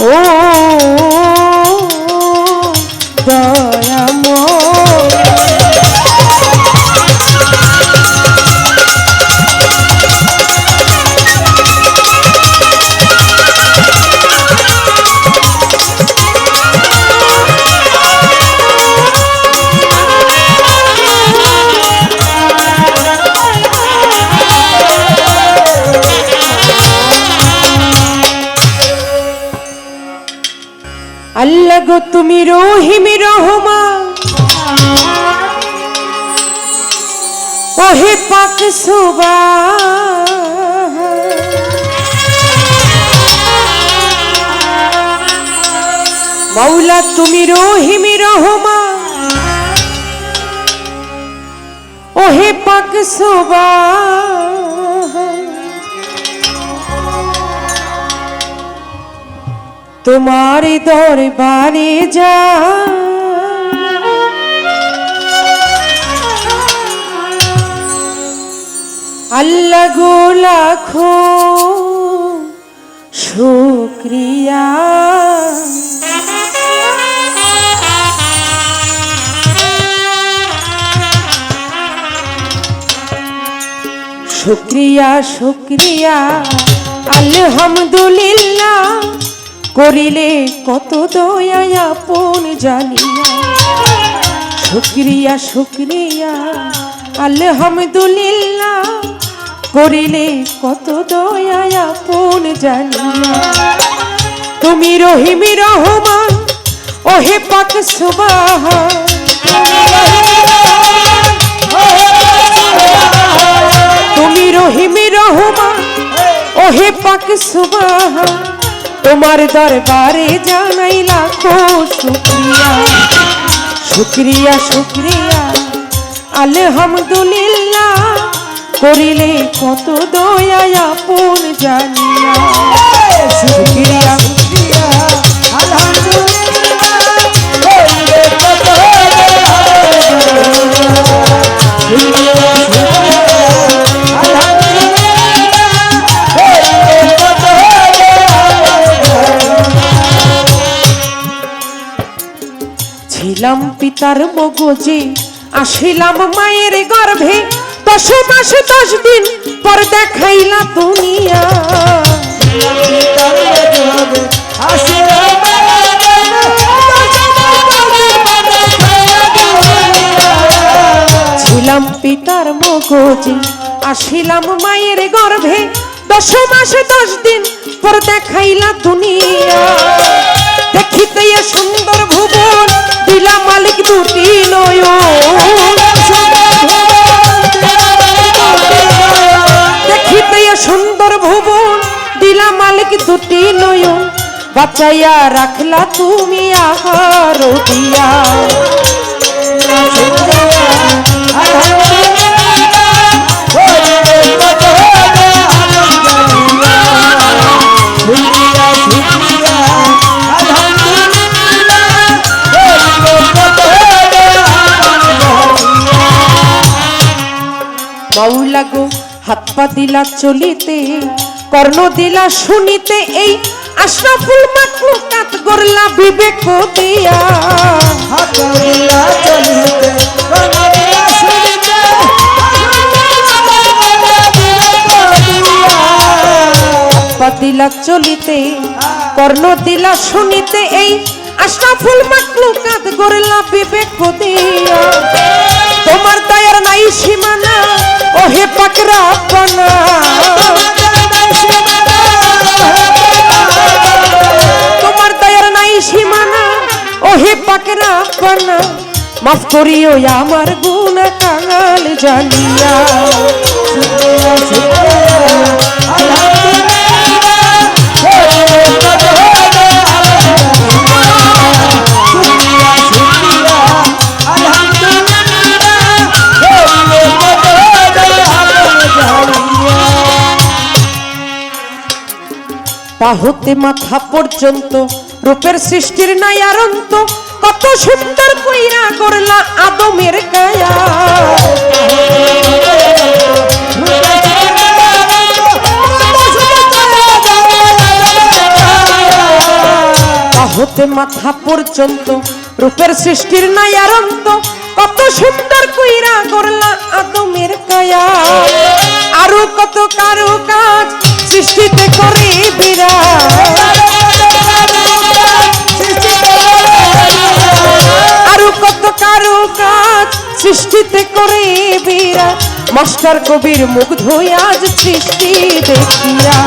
ও ওহে পাক সুবা মাওলা তুমি রহিমি রহমা ওহে পাক সুবা তোমার দরবারে যা আল্লাহ গো লাখো শুক্রিয়া। শুক্রিয়া শুক্রিয়া। আলহামদুলিল্লাহ, করিলে কত দয়া আপন জানিয়া। শুক্রিয়া শুক্রিয়া। আলহামদুলিল্লাহ করিলে কত দয়া আপন জানিয়া। তুমি রহিমি রহমান, ওহে পাক তুমি রহিমি রহমান, ওহে পাক সুবাহ তোমার দরবারে জানাই লাখো শুক্রিয়া। শুক্রিয়া শুক্রিয়া। আলহামদুলিল্লাহ। করিলে কত দয়া আপন জানিয়া। ছিলাম পিতার মগজে আসিলাম মায়ের গর্ভে। দশ মাস দশ দিন পর দেখাইলা দুনিয়া। ছিলাম পিতার মগজে, আসিলাম মায়ের গর্ভে। দশ মাস দশ দিন পর দেখাইলা দুনিয়া। দেখিতে সুন্দর মালিক দুটি নয়ন বাঁচাইয়া রাখলা তুমি আহার দিয়া মাওলা গো হাত পা দিলা চলিতে কর্ণ দিলা শুনিতে এই আশরাফুল মাখলুকাত গরলা বিবেক দিয়া। দিলা চলিতে কর্ণ দিলা শুনিতে এই আশরাফুল মাখলুকাত গরলা বিবেক দিয়া। তোমার দয়ার নাই সীমানা ওহে পাকরা পানা ওহে পাকরা পানা মাফ করিও আমার গুণ কাঙাল জানিয়া। পা হতে মাথা পর্যন্ত রূপের সৃষ্টির নাই আরন্ত। কত সুন্দর কইরা করলা আদমের কায়া। হতে মাথা পর্যন্ত রূপের সৃষ্টির নাই আরন্ত। কত সুন্দর কইরা করলা আদমের কায়া। আরও কত কারও কাজ সৃষ্টিতে কর সৃষ্টিতে করে বিরা মাস্টার কবির মুগ্ধ আজ সৃষ্টি দেখিয়া।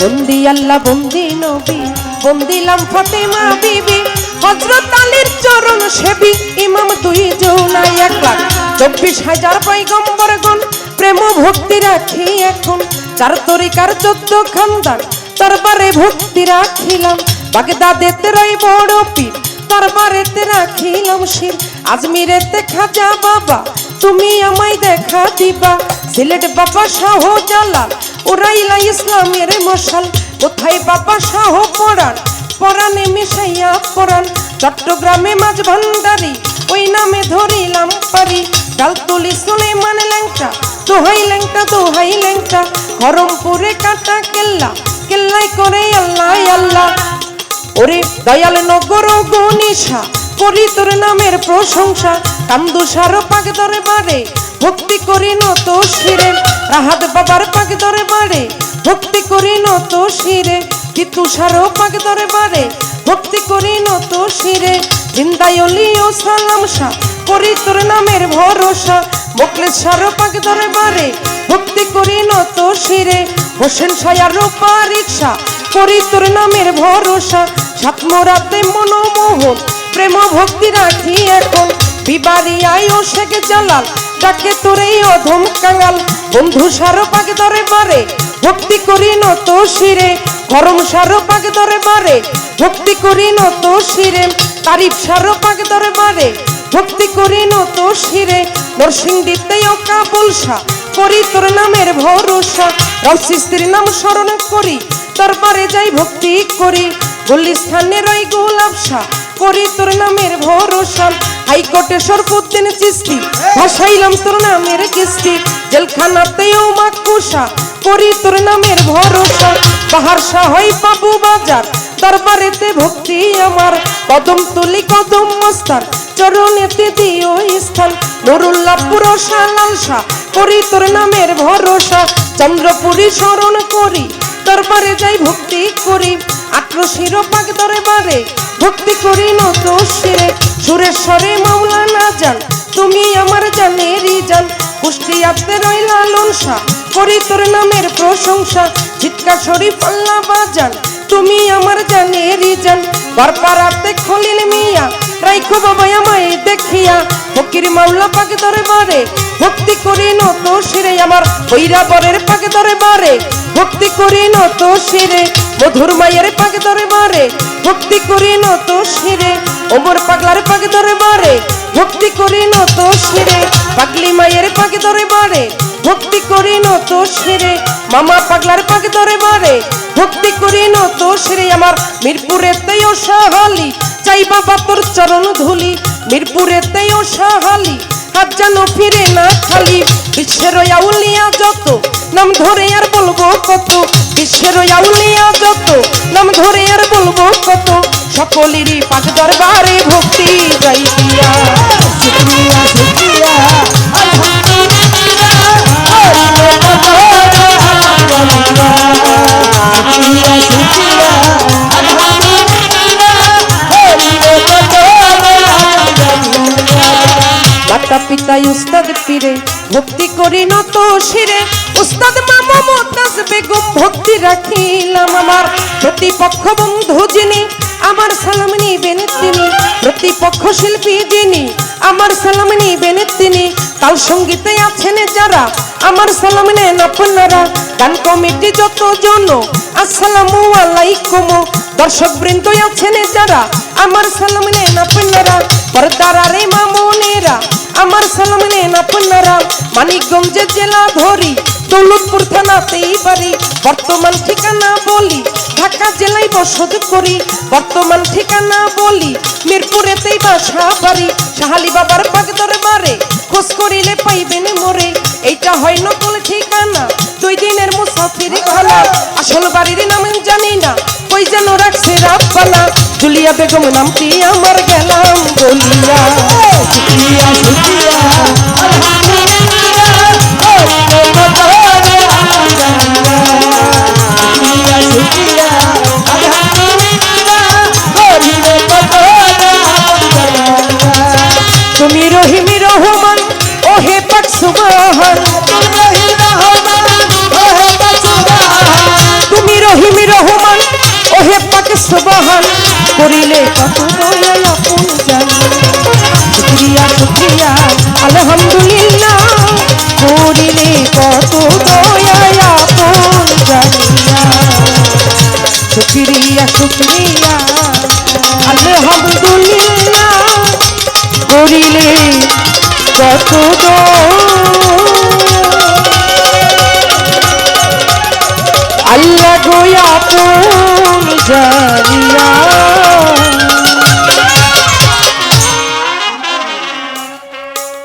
বন্দি আল্লাহ, বন্দি নবী, বন্দিলাম ফতেমা। সেবী ইমাম দুই জৌনাই এক লাখ। চব্বিশ হাজার পৈগম্বর গণ, প্রেম ভক্তি রাখি এখন। চার তরিকার চোদ্দ খানদান, দরবারে ভক্তি রাখিলাম। বাগদাদেতে রই বড় পীর, দরবারেতে রাখিলাম শির। আজমিরেতে খাজা বাবা, তুমি আমায় দেখা দিবা। সিলেট বাবা শাহ জালাল উড়াইলা ইসলামের মশাল। কোথায় বাবা শাহ পড়ান পরাণে মিশাইয়া পরান চট্টগ্রামে মাছ ভান্ডারি, ওই নামে ধরিলাম পারি। ডালতুলি সুলেমান ল্যাংটা, দোহাই ল্যাংটা দোহাই ল্যাংটা। হরমপুরে কাটা কেল্লা, কেল্লাই করে আল্লাহ আল্লাহ। ওরে দয়াল নগর গনিশা করি তোর নামের প্রশংসা। কান্দু সার পাক ধরে বাড়ে ভক্তি করি নত শিরে। রাহাত বাবার পাক ধরে বাড়ে ভক্তি করি নত শিরে। কিতু সার পাক ধরে বাড়ে ভক্তি করি নত শিরে। জিন্দায়লি ও সালাম শাহ, করি তোর নামের ভরসা। মোকলে সার পাক ধরে বাড়ে ভক্তি করি নত শিরে। হোসেন সায়ার রূপা রিক্সা, করি তোর নামের ভরসা। সাতমরাতে মনোমোহন, প্রেম ভক্তি রাখি এখন। আয়ো শেখ জালাল, ডাকে তোরে অধম কাঙ্গাল বন্ধু সার পাকে ধরে বারে ভক্তি করি নত শিরে, গরম সার পাকে ধরে বারে ভক্তি করি নত শিরে, তারিফ সার পাকে ধরে বারে ভক্তি করি নত শিরে নরসিংদীতে ও কাবুলসা করি তোর নামের ভরসা। রসিস্ত্রীর নাম স্মরণ করি, দরবারে যাই ভক্তি করি। বললি স্থানে ওই গোলাপসা করি তোর নামের ভরসা। হাইকোর্টে সরফুদ্দিন চিস্তি, ভাসাইলাম তোর নামের কিস্তি। জেলখানাতেও মাকুসা করি তোর নামের ভরসা। বাহার সাহাই বাবু বাজার, দরবারেতে ভক্তি আমার। কদম তুলি, কদম মস্তান, চরণেতে দিও স্থান। নুরুল্লাহ পুরসা লালসা করি তোর নামের ভরসা। চন্দ্রপুরী স্মরণ করি, দরবারে যাই ভক্তি করি। আক্রোশীর পাক দরবারে ভক্তি করি নত শিরে। সুরেশ্বরে মাওলানা যান তুমি আমার জানেরই জান। কুষ্টিয়াতে রইলা লনসা করি তোর নামের প্রশংসা। চিৎকার শরীফ আল্লাহ বাজান। তুমি আমার জানেরই জান বারপাড়াতে খলিল মিয়া, রাইখো বাবা আমায় দেখিয়া। ফকির মাওলা পাক দরবারে, ভক্তি করি নত শিরে। আমার বৈরা বরের পাক দরবারে, ভক্তি করি নত শিরে। মধুর মায়ের পাকে দরবারে, ভক্তি করি নত শিরে। ওমর পাগলার পাক দরবারে, ভক্তি করি নত শিরে। পাগলি মায়ের পাক দরবারে ভক্তি করি নত শিরে মামা পাগলার পাক দরবারে ভক্তি করি নত শিরে আমার মিরপুরেতেও সাহালি। চাই বাবা তোর চরণ ধুলি মিরপুরেতেও সাহালি। হাত যেন ফিরে না খালি বিশ্বের আউলিয়া যত, নাম ধরে আর বলব কত, বিশ্বের আউলিয়া যত, নাম ধরে আর বলব কত, সকলেরই পাক দরবারে ভক্তি যাই দিয়া পিতা উস্তাদ পীরে ভক্তি করি নত শিরে। উস্তাদ মামা মোতাজ বেগম ভক্তি রাখিলাম আমার। প্রতিপক্ষ বন্ধু যিনি, আমার সালাম নিবেন তিনি। প্রতিপক্ষ শিল্পী যিনি, আমার সালাম নিবেন তিনি। তাল সঙ্গীতে আছেন যারা, আমার সালাম নেন আপনারা। গান কমিটি যত জন আসসালামু আলাইকুম। দর্শক বৃন্দ আছেন যারা, আমার সালাম নেন আপনারা। পর্দার আরে মামুনেরা আমার সালাম নেন আপনারা মানিকগঞ্জে জেলা ধরি, দৌলতপুর থানাতেই বাড়ি। বর্তমান ঠিকানা বলি, ঢাকা জেলায় বসত করি। বর্তমান ঠিকানা বলি, মিরপুরেতেই বাসা বাড়ি। সাহালি বাবার পাক দরবারে খোঁজ করিলে পাইবেন মোরে। এইটা হয় নকল ঠিকানা, দুই দিনের মুসাফির খানা আসল বাড়ির নাম জানি না কই যেন রাখছে রাব্বানা জুলিয়া বেগম নামটি আমার গেলাম বলিয়া হে পাকে সুবহল করিলে কত দয়াল আপন জান। শুক্রিয়া শুক্রিয়া, আলহামদুলিল্লাহ, করিলে কত দয়াল আপন জানিয়া শুক্রিয়া শুক্রিয়া, আলহামদুলিল্লাহ, করিলে কত আল্লাহ গোয়া জানি